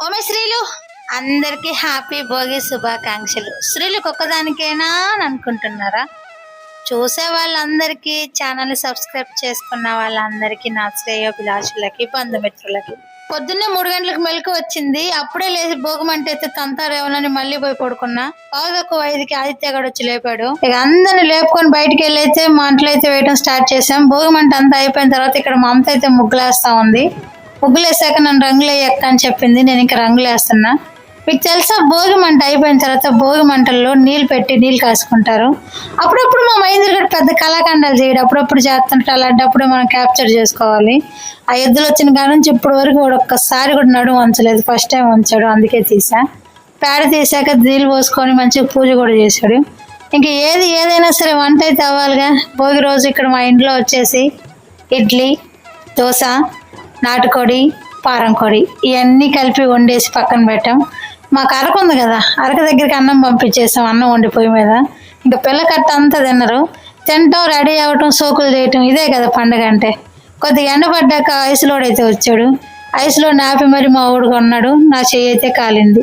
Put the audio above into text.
ఓమే స్త్రీలు అందరికీ హ్యాపీ భోగి శుభాకాంక్షలు. స్త్రీలకు ఒక్కదానికేనా అని అనుకుంటున్నారా? చూసే వాళ్ళందరికీ ఛానల్ సబ్స్క్రైబ్ చేసుకున్న వాళ్ళందరికీ నా శ్రేయోభిలాషులకి బంధుమిత్రులకి. పొద్దున్నే మూడు గంటలకు మెలకు వచ్చింది. అప్పుడే లేచి భోగమంటే ఎత్తి తంతారేమోనని మళ్ళీ పోయి పడుకున్నా. పావుదొక్క ఐదుకి ఆదిత్య గడు వచ్చి లేపాడు. ఇక అందరిని లేపుకొని బయటికి వెళ్ళైతే ఇంట్లో అయితే వేయడం స్టార్ట్ చేసాం భోగమంట అంతా అయిపోయిన తర్వాత ఇక్కడ మా అయితే ముగ్గులేస్తా ఉంది. ముగ్గులు వేసాక నన్ను రంగులు వేయక్క అని చెప్పింది. నేను ఇంకా రంగులు వేస్తున్నా. మీకు తెలుసా భోగి మంట అయిపోయిన తర్వాత భోగి మంటల్లో నీళ్ళు పెట్టి నీళ్ళు కాసుకుంటారు. అప్పుడప్పుడు మా మహేంద్ర గారు పెద్ద కళాఖండాలు చేయడు. అప్పుడప్పుడు చేస్తుంటే అలాంటప్పుడు మనం క్యాప్చర్ చేసుకోవాలి. ఆ ఎద్దులు వచ్చిన కాడ నుంచి ఇప్పటి వరకు ఒక్కసారి కూడా నడుము వంచలేదు. First time వంచాడు. అందుకే తీసా. పేడ తీసాక నీళ్ళు పోసుకొని మంచిగా పూజ కూడా చేశాడు. ఇంకా ఏది ఏదైనా సరే వంట అయితే అవ్వాలిగా. భోగి రోజు ఇక్కడ మా ఇంట్లో వచ్చేసి ఇడ్లీ దోశ నాటుకోడి పారం కోడి ఇవన్నీ కలిపి వండేసి పక్కన పెట్టాం. మాకు అరకు ఉంది కదా అరకు దగ్గరికి అన్నం పంపించేసాం అన్నం వండిపోయి మీద. ఇంకా పిల్ల కట్ట అంతా తినరు తినటం రెడీ అవ్వటం సోకులు చేయటం ఇదే కదా పండగ అంటే. కొద్దిగా ఎండపడ్డాక ఐస్లోడ్ అయితే వచ్చాడు. ఐస్లో నాపి మరి మా ఊడుగా కొన్నాడు. నా చెయ్యి అయితే కాలింది.